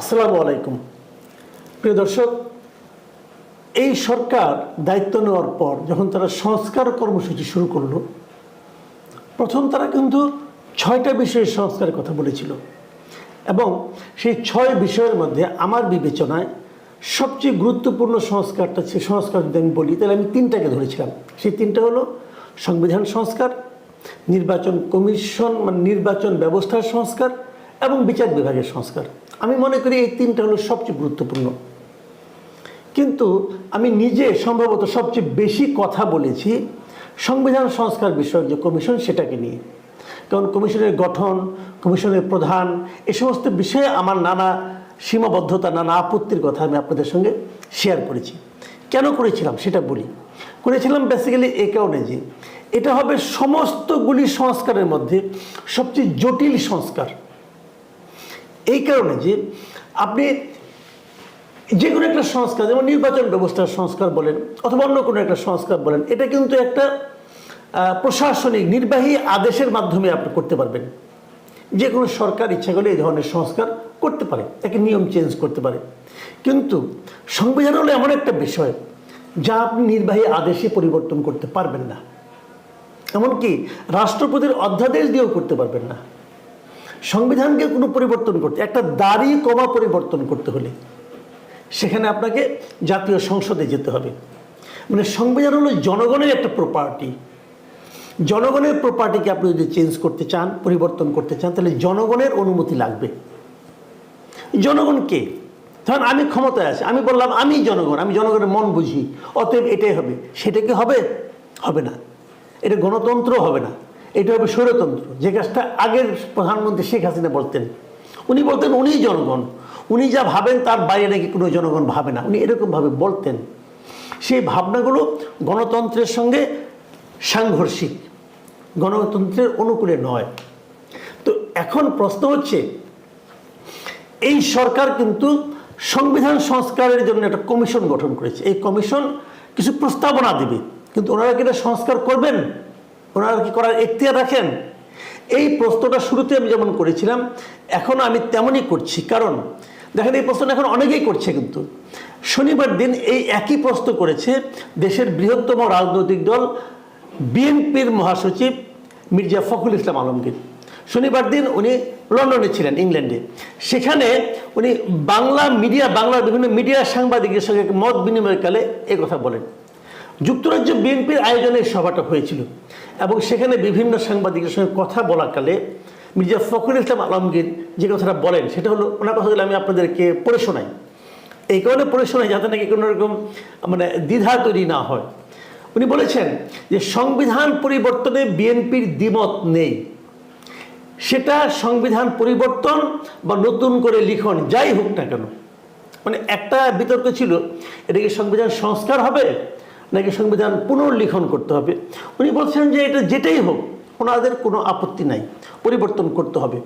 আসসালামু আলাইকুম। প্রিয় দর্শক, এই সরকার দায়িত্ব নেওয়ার পর যখন তারা সংস্কার কর্মসূচি শুরু করল, প্রথম তারা কিন্তু ছয়টা বিষয়ের সংস্কারের কথা বলেছিল এবং সেই ছয় বিষয়ের মধ্যে আমার বিবেচনায় সবচেয়ে গুরুত্বপূর্ণ সংস্কারটা সে সংস্কার যদি আমি বলি, তাহলে আমি তিনটাকে ধরেছিলাম। সেই তিনটা হলো সংবিধান সংস্কার, নির্বাচন কমিশন মানে নির্বাচন ব্যবস্থার সংস্কার এবং বিচার বিভাগের সংস্কার। আমি মনে করি এই তিনটা হলো সবচেয়ে গুরুত্বপূর্ণ। কিন্তু আমি নিজে সম্ভবত সবচেয়ে বেশি কথা বলেছি সংবিধান সংস্কার বিষয়ক যে কমিশন সেটাকে নিয়ে। কারণ কমিশনের গঠন, কমিশনের প্রধান, এ সমস্ত বিষয়ে আমার নানা সীমাবদ্ধতা, নানা আপত্তির কথা আমি আপনাদের সঙ্গে শেয়ার করেছি। কেন করেছিলাম সেটা বলি। করেছিলাম বেসিক্যালি এই কারণে যে, এটা হবে সমস্তগুলি সংস্কারের মধ্যে সবচেয়ে জটিল সংস্কার। এই কারণে যে আপনি যে কোনো একটা সংস্কার, যেমন নির্বাচন ব্যবস্থার সংস্কার বলেন অথবা অন্য কোনো একটা সংস্কার বলেন, এটা কিন্তু একটা প্রশাসনিক নির্বাহী আদেশের মাধ্যমে আপনি করতে পারবেন। যে কোনো সরকার ইচ্ছা করলে এই ধরনের সংস্কার করতে পারে, তাকে নিয়ম চেঞ্জ করতে পারে। কিন্তু সংবিধান হলো এমন একটা বিষয় যা আপনি নির্বাহী আদেশে পরিবর্তন করতে পারবেন না। এমনকি রাষ্ট্রপতির অধ্যাদেশ দিয়েও করতে পারবেন না। সংবিধানকে কোনো পরিবর্তন করতে, একটা দাড়ি কমা পরিবর্তন করতে হলে সেখানে আপনাকে জাতীয় সংসদে যেতে হবে। মানে সংবিধান হলো জনগণের একটা প্রপার্টি জনগণের প্রপার্টিকে আপনি যদি চেঞ্জ করতে চান, পরিবর্তন করতে চান, তাহলে জনগণের অনুমতি লাগবে। জনগণ কে? ধরেন আমি ক্ষমতায় আছি, আমি বললাম আমি জনগণ, আমি জনগণের মন বুঝি, অতএব এটাই হবে। সেটা কি হবে? হবে না। এটা গণতন্ত্র হবে না। এটা হবে স্বৈরতন্ত্র যে কাজটা আগের প্রধানমন্ত্রী শেখ হাসিনা বলতেন। উনি বলতেন উনিই জনগণ। উনি যা ভাবেন তার বাইরে নাকি কোনো জনগণ ভাবে না। উনি এরকমভাবে বলতেন। সেই ভাবনাগুলো গণতন্ত্রের সঙ্গে সাংঘর্ষিক। গণতন্ত্রের অনুকূলে নয়। তো এখন প্রশ্ন হচ্ছে, এই সরকার কিন্তু সংবিধান সংস্কারের জন্য একটা কমিশন গঠন করেছে। এই কমিশন কিছু প্রস্তাবনা দেবে। কিন্তু ওনারা কি এটা সংস্কার করবেন? ওনারা কি করার এখতিয়ার রাখেন? এই প্রশ্নটা শুরুতে আমি যেমন করেছিলাম, এখন আমি তেমনই করছি। কারণ, দেখেন এই প্রশ্নটা এখন অনেকেই করছে কিন্তু। শনিবার দিন এই একই প্রশ্ন করেছে দেশের বৃহত্তম রাজনৈতিক দল বিএনপির মহাসচিব মির্জা ফখরুল ইসলাম আলমগীর। শনিবার দিন উনি লন্ডনে ছিলেন, ইংল্যান্ডে। সেখানে উনি বাংলা মিডিয়া, বাংলার বিভিন্ন মিডিয়া সাংবাদিকের সঙ্গে মত বিনিময়কালে কথা বলেন। যুক্তরাজ্য বিএনপির আয়োজনে সভাটা হয়েছিল এবং সেখানে বিভিন্ন সাংবাদিকের সঙ্গে কথা বলাকালে মির্জা ফখরুল ইসলাম আলমগীর যে কথাটা বলেন, সেটা হলো ওনার কথাগুলো আমি আপনাদেরকে পড়ে শোনাই। এই কারণে পড়ে শোনাই যাতে নাকি কোনো রকম মানে দ্বিধা তৈরি না হয়। উনি বলেছেন যে সংবিধান পরিবর্তনে বিএনপির দ্বিমত নেই। সেটা সংবিধান পরিবর্তন বা নতুন করে লিখন, যাই হোক না কেন। মানে একটা বিতর্ক ছিল, এটা কি সংবিধান সংস্কার হবে? নাকি সংবিধান পুনর্লিখন করতে হবে? উনি বলছেন যে এটা যেটাই হোক, ওনাদের কোনো আপত্তি নাই, পরিবর্তন করতে হবে।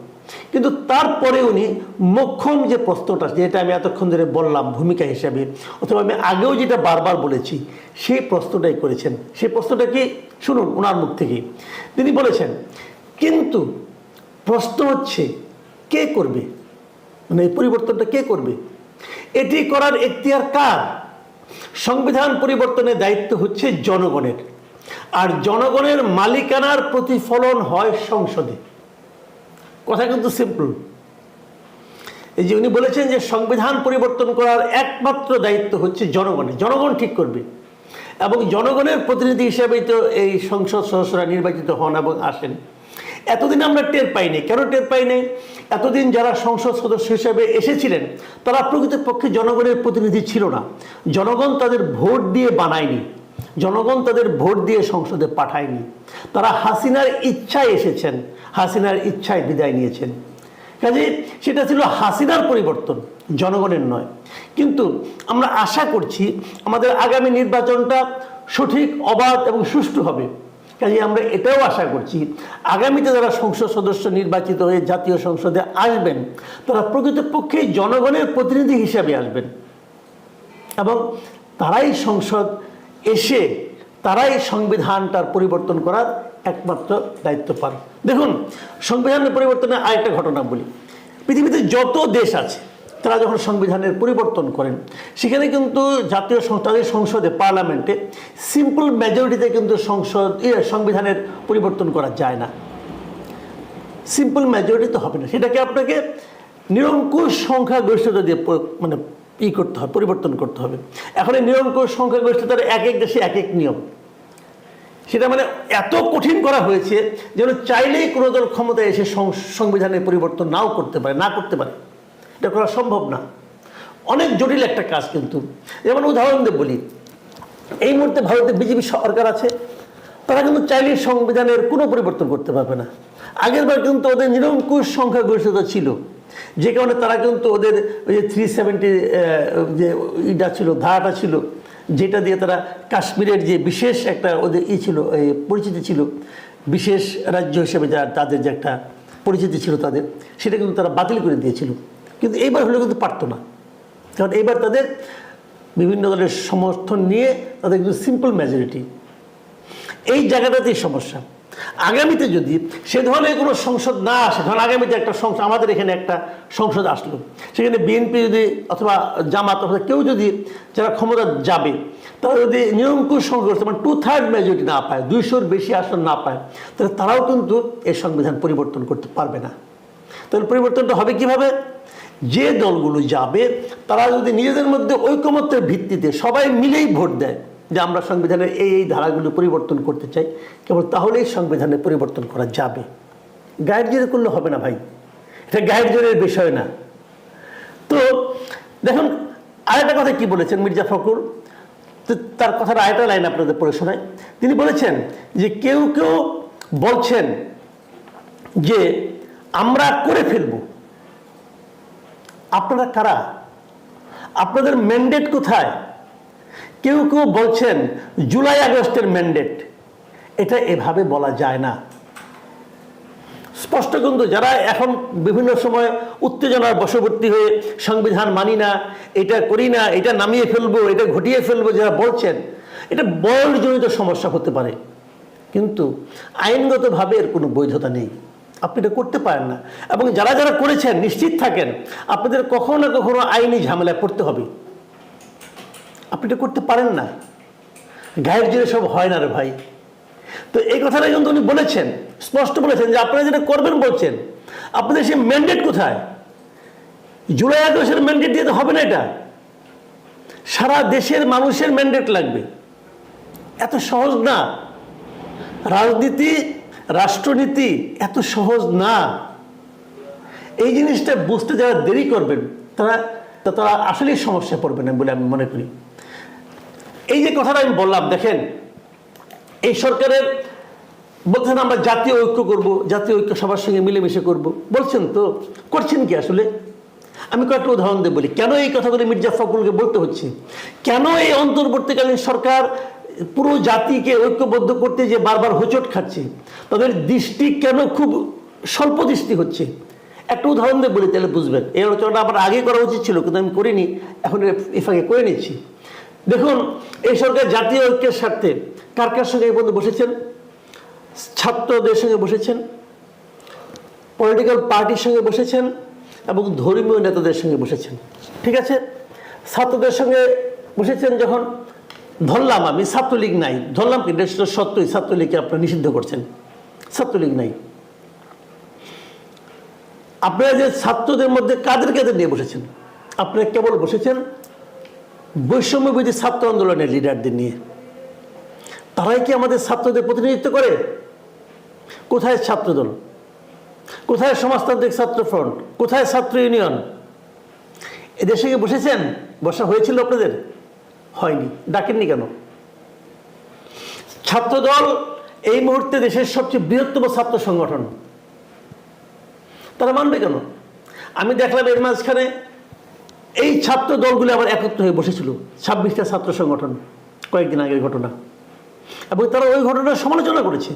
কিন্তু তারপরে উনি মোক্ষম যে প্রশ্নটা, যেটা আমি এতক্ষণ ধরে বললাম ভূমিকা হিসাবে, অথবা আমি আগেও যেটা বারবার বলেছি, সেই প্রশ্নটাই করেছেন। সেই প্রশ্নটা কি? শুনুন ওনার মুখ থেকেই তিনি বলেছেন, কিন্তু প্রশ্ন হচ্ছে, কে করবে? মানে এই পরিবর্তনটা কে করবে? এটি করার এখতিয়ার কার? সংবিধান পরিবর্তনের দায়িত্ব হচ্ছে জনগণের। আর জনগণের মালিকানার প্রতিফলন হয় সংসদে। কথা কিন্তু সিম্পল এই যে উনি বলেছেন যে সংবিধান পরিবর্তন করার একমাত্র দায়িত্ব হচ্ছে জনগণের। জনগণ ঠিক করবে। এবং জনগণের প্রতিনিধি হিসেবেই তো এই সংসদ সদস্যরা নির্বাচিত হন এবং আসেন। এতদিন আমরা টের পাইনি। কেন টের পাইনি? এতদিন যারা সংসদ সদস্য হিসেবে এসেছিলেন, তারা প্রকৃতপক্ষে জনগণের প্রতিনিধি ছিল না। জনগণ তাদের ভোট দিয়ে বানায়নি। জনগণ তাদের ভোট দিয়ে সংসদে পাঠায়নি। তারা হাসিনার ইচ্ছায় এসেছেন, হাসিনার ইচ্ছায় বিদায় নিয়েছেন। কাজে সেটা ছিল হাসিনার পরিবর্তন, জনগণের নয়। কিন্তু আমরা আশা করছি আমাদের আগামী নির্বাচনটা সঠিক, অবাধ এবং সুষ্ঠু হবে। কাজে আমরা এটাও আশা করছি, আগামীতে যারা সংসদ সদস্য নির্বাচিত হয়ে জাতীয় সংসদে আসবেন, তারা প্রকৃতপক্ষে জনগণের প্রতিনিধি হিসাবে আসবেন। এবং তারাই সংসদ এসে, তারাই সংবিধানটার পরিবর্তন করার একমাত্র দায়িত্ব পান। দেখুন, সংবিধানের পরিবর্তনে আরেকটা ঘটনা বলি। পৃথিবীতে যত দেশ আছে তারা যখন সংবিধানের পরিবর্তন করেন, সেখানে কিন্তু জাতীয় সং- তাদের সংসদে, পার্লামেন্টে সিম্পল মেজরিটিতে কিন্তু সংসদ সংবিধানের পরিবর্তন করা যায় না। সিম্পল মেজরিটি তো হবে না। সেটাকে আপনাকে নিরঙ্কুশ সংখ্যাগরিষ্ঠতা দিয়ে মানে ই করতে হবে, পরিবর্তন করতে হবে। এখন এই নিরঙ্কুশ সংখ্যাগরিষ্ঠতার এক এক দেশে এক এক নিয়ম। সেটা মানে এত কঠিন করা হয়েছে যেন চাইলেই কোনো দল ক্ষমতায় এসে সংবিধানের পরিবর্তন নাও করতে পারে, না করতে পারে। এটা করা সম্ভব না। অনেক জটিল একটা কাজ কিন্তু। যেমন উদাহরণ দিয়ে বলি, এই মুহূর্তে ভারতে বিজেপি সরকার আছে, তারা কিন্তু চাইলেই সংবিধানের কোনো পরিবর্তন করতে পারবে না। আগেরবার কিন্তু ওদের নিরঙ্কুশ সংখ্যাগরিষ্ঠতা ছিল। যে কারণে তারা কিন্তু ওদের ওই যে থ্রি সেভেন্টি যে ইটা ছিল, ধারাটা ছিল, যেটা দিয়ে তারা কাশ্মীরের যে বিশেষ একটা ওদের ই ছিল পরিচিতি ছিল, বিশেষ রাজ্য হিসেবে যা তাদের যে একটা পরিচিতি ছিল তাদের, সেটা কিন্তু তারা বাতিল করে দিয়েছিল। কিন্তু এইবার হলে কিন্তু পারতো না। কারণ এইবার তাদের বিভিন্ন দলের সমর্থন নিয়ে তাদের কিন্তু সিম্পল মেজরিটি এই জায়গাটাতেই সমস্যা। আগামীতে যদি সে ধরনের কোনো সংসদ না আসে, ধরুন আগামীতে একটা সংসদ, আমাদের এখানে একটা সংসদ আসলো, সেখানে বিএনপি যদি অথবা জামাত অথবা কেউ যদি যারা ক্ষমতা যাবে, তারা যদি নিরঙ্কুশ সংঘর্ষ মানে টু থার্ড মেজরিটি না পায়, দুইশোর বেশি আসন না পায়, তাহলে তারাও কিন্তু এই সংবিধান পরিবর্তন করতে পারবে না। তাহলে পরিবর্তনটা হবে কীভাবে? যে দলগুলো যাবে, তারা যদি নিজেদের মধ্যে ঐকমত্যের ভিত্তিতে সবাই মিলেই ভোট দেয় যে আমরা সংবিধানের এই এই ধারাগুলো পরিবর্তন করতে চাই, কেবল তাহলেই সংবিধানের পরিবর্তন করা যাবে। গাইড জোরে করলে হবে না ভাই। এটা গাইড জোরের বিষয় না। তো দেখুন, আরেকটা কথা কি বলেছেন মির্জা ফখরুল? তার কথার আরেকটা লাইন আপনাদের পড়ে শোনায় তিনি বলেছেন যে কেউ কেউ বলছেন যে আমরা করে ফেলব। আপনারা কারা? আপনাদের ম্যান্ডেট কোথায়? কেউ কেউ বলছেন, জুলাই আগস্টের ম্যান্ডেট এটা এভাবে বলা যায় না। স্পষ্ট কিন্তু যারা এখন বিভিন্ন সময় উত্তেজনার বশবর্তী হয়ে সংবিধান মানি না, এটা করি না, এটা নামিয়ে ফেলব, এটা ঘটিয়ে ফেলব যারা বলছেন, এটা বয়সজনিত সমস্যা হতে পারে। কিন্তু আইনগতভাবে এর কোনো বৈধতা নেই। আপনি এটা করতে পারেন না। এবং যারা যারা করেছেন, নিশ্চিত থাকেন, আপনাদের কখনো না কখনো আইনি ঝামেলায় পড়তে হবে। আপনি এটা করতে পারেন না। গায়ের জোরে সব হয় না রে ভাই। তো এই কথাটা কিন্তু উনি বলেছেন, স্পষ্ট বলেছেন যে আপনারা যেটা করবেন বলছেন, আপনাদের সেই ম্যান্ডেট কোথায়? জুলাই আগস্টের ম্যান্ডেট দিয়ে তো হবে না এটা। সারা দেশের মানুষের ম্যান্ডেট লাগবে। এত সহজ না। রাজনীতি রাষ্ট্রনীতি এত সহজ না। এই জিনিসটা বুঝতে যারা দেরি করবেন, তারা তারা আসলেই সমস্যা পড়বে না বলে আমি মনে করি। এই যে কথাটা আমি বললাম, দেখেন, এই সরকারের বলছেন আমরা জাতীয় ঐক্য করব, জাতীয় ঐক্য সবার সঙ্গে মিলেমিশে করব। বলছেন তো, করছেন কি আসলে? আমি কয়েকটা উদাহরণ দিয়ে বলি। কেন এই কথাগুলি মির্জা ফখরুলকে বলতে হচ্ছে? কেন এই অন্তর্বর্তীকালীন সরকার পুরো জাতিকে ঐক্যবদ্ধ করতে যে বারবার হোঁচট খাচ্ছে, তাদের দৃষ্টি কেন খুব স্বল্প দৃষ্টি হচ্ছে? একটা উদাহরণ দিয়ে বলি তাহলে বুঝবেন। এই আলোচনাটা আমার আগে করা উচিত ছিল, কিন্তু আমি করিনি, এখন এফাকে করে নিচ্ছি। দেখুন, এই সরকার জাতীয় ঐক্যের স্বার্থে কার কার সঙ্গে এই বসেছেন? ছাত্রদের সঙ্গে বসেছেন? পলিটিক্যাল পার্টির সঙ্গে বসেছেন? এবং ধর্মীয় নেতাদের সঙ্গে বসেছেন? ঠিক আছে? ছাত্রদের সঙ্গে বসেছেন যখন? ধরলাম আমি, ছাত্রলীগ নাই। ধরলাম কি দেশটা সত্যই ছাত্রলীগকে আপনারা নিষিদ্ধ করছেন। ছাত্রলীগ নাই। আপনারা যে ছাত্রদের মধ্যে কাদের কাদের নিয়ে বসেছেন? আপনারা কেবল বসেছেন বৈষম্যবিধি ছাত্র আন্দোলনের লিডারদের নিয়ে। তারাই কি আমাদের ছাত্রদের প্রতিনিধিত্ব করে? কোথায় ছাত্রদল? কোথায় সমাজতান্ত্রিক ছাত্র ফ্রন্ট? কোথায় ছাত্র ইউনিয়ন? এদেশে সঙ্গে বসেছেন? বসা হয়েছিল আপনাদের? হয়নি। ডাকেননি কেন? ছাত্রদল এই মুহূর্তে দেশের সবচেয়ে বৃহত্তম ছাত্র সংগঠন। তারা মানবে কেন? আমি দেখলাম এর মাঝখানে এই ছাত্র দলগুলো আবার একত্র হয়ে বসেছিল, ছাব্বিশটা ছাত্র সংগঠন, কয়েকদিন আগের ঘটনা। এবং তারা ওই ঘটনার সমালোচনা করেছে।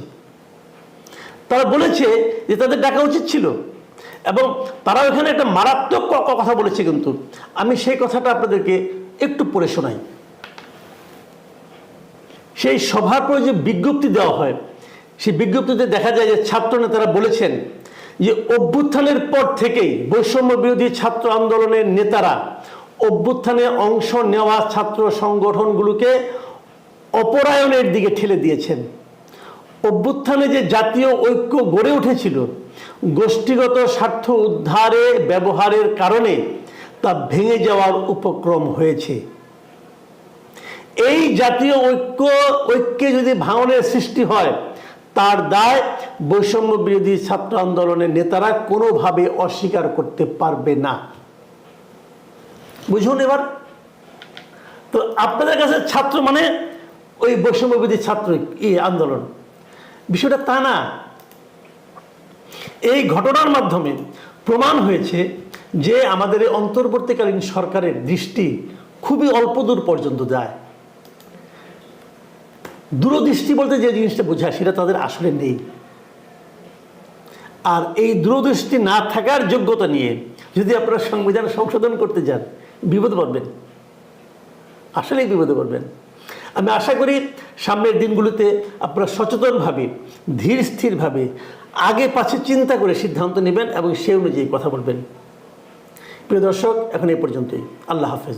তারা বলেছে যে তাদের ডাকা উচিত ছিল এবং তারা ওখানে একটা মারাত্মক কথা বলেছে কিন্তু। আমি সেই কথাটা আপনাদেরকে একটু পড়ে শোনাই। সেই সভার পরে যে বিজ্ঞপ্তি দেওয়া হয়, সেই বিজ্ঞপ্তিতে দেখা যায় যে ছাত্র নেতারা বলেছেন যে অভ্যুত্থানের পর থেকেই বৈষম্য বিরোধী ছাত্র আন্দোলনের নেতারা অভ্যুত্থানে অংশ নেওয়া ছাত্র সংগঠনগুলোকে অপরায়ণের দিকে ঠেলে দিয়েছেন। অভ্যুত্থানে যে জাতীয় ঐক্য গড়ে উঠেছিল, গোষ্ঠীগত স্বার্থ উদ্ধারে ব্যবহারের কারণে তা ভেঙে যাওয়ার উপক্রম হয়েছে। এই জাতীয় ঐক্য, ঐক্যে যদি ভাঙনের সৃষ্টি হয়, তার দায় বৈষম্য বিরোধী ছাত্র আন্দোলনের নেতারা কোনোভাবে অস্বীকার করতে পারবে না। বুঝুন এবার। তো আপনাদের কাছে ছাত্র মানে ওই বৈষম্য বিরোধী ছাত্র এই আন্দোলন। বিষয়টা তা না। এই ঘটনার মাধ্যমে প্রমাণ হয়েছে যে আমাদের অন্তর্বর্তীকালীন সরকারের দৃষ্টি খুবই অল্প দূর পর্যন্ত যায়। দূরদৃষ্টি বলতে যে জিনিসটা বোঝায়, সেটা তাদের আসলে নেই। আর এই দূরদৃষ্টি না থাকার যোগ্যতা নিয়ে যদি আপনারা সংবিধান সংশোধন করতে যান, বিপদ পড়বেন। আসলেই বিপদে পড়বেন। আমি আশা করি সামনের দিনগুলোতে আপনারা সচেতনভাবে, ধীর স্থিরভাবে, আগে পাছে চিন্তা করে সিদ্ধান্ত নেবেন এবং সে অনুযায়ী কথা বলবেন। প্রিয় দর্শক, এখন এই পর্যন্তই। আল্লাহ হাফেজ।